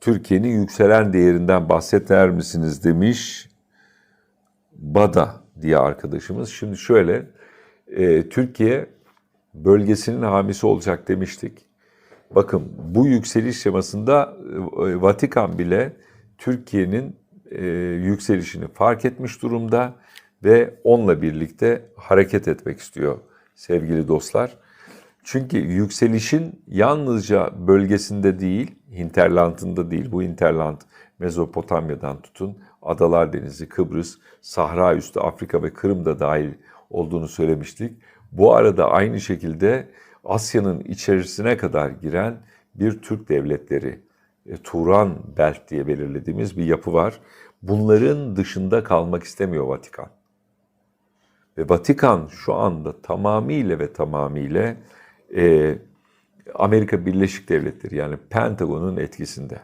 Türkiye'nin yükselen değerinden bahseder misiniz demiş Bada diye arkadaşımız. Şimdi şöyle, e, Türkiye bölgesinin hamisi olacak demiştik. Bakın bu yükseliş şemasında e, Vatikan bile Türkiye'nin e, yükselişini fark etmiş durumda ve onunla birlikte hareket etmek istiyor sevgili dostlar. Çünkü yükselişin yalnızca bölgesinde değil, hinterlandında değil, bu hinterland Mezopotamya'dan tutun, Adalar Denizi, Kıbrıs, Sahra üstü Afrika ve Kırım'da dahil olduğunu söylemiştik. Bu arada aynı şekilde Asya'nın içerisine kadar giren bir Türk devletleri, e, Turan Belt diye belirlediğimiz bir yapı var. Bunların dışında kalmak istemiyor Vatikan. Ve Vatikan şu anda tamamıyla ve tamamıyla e, Amerika Birleşik Devletleri yani Pentagon'un etkisinde.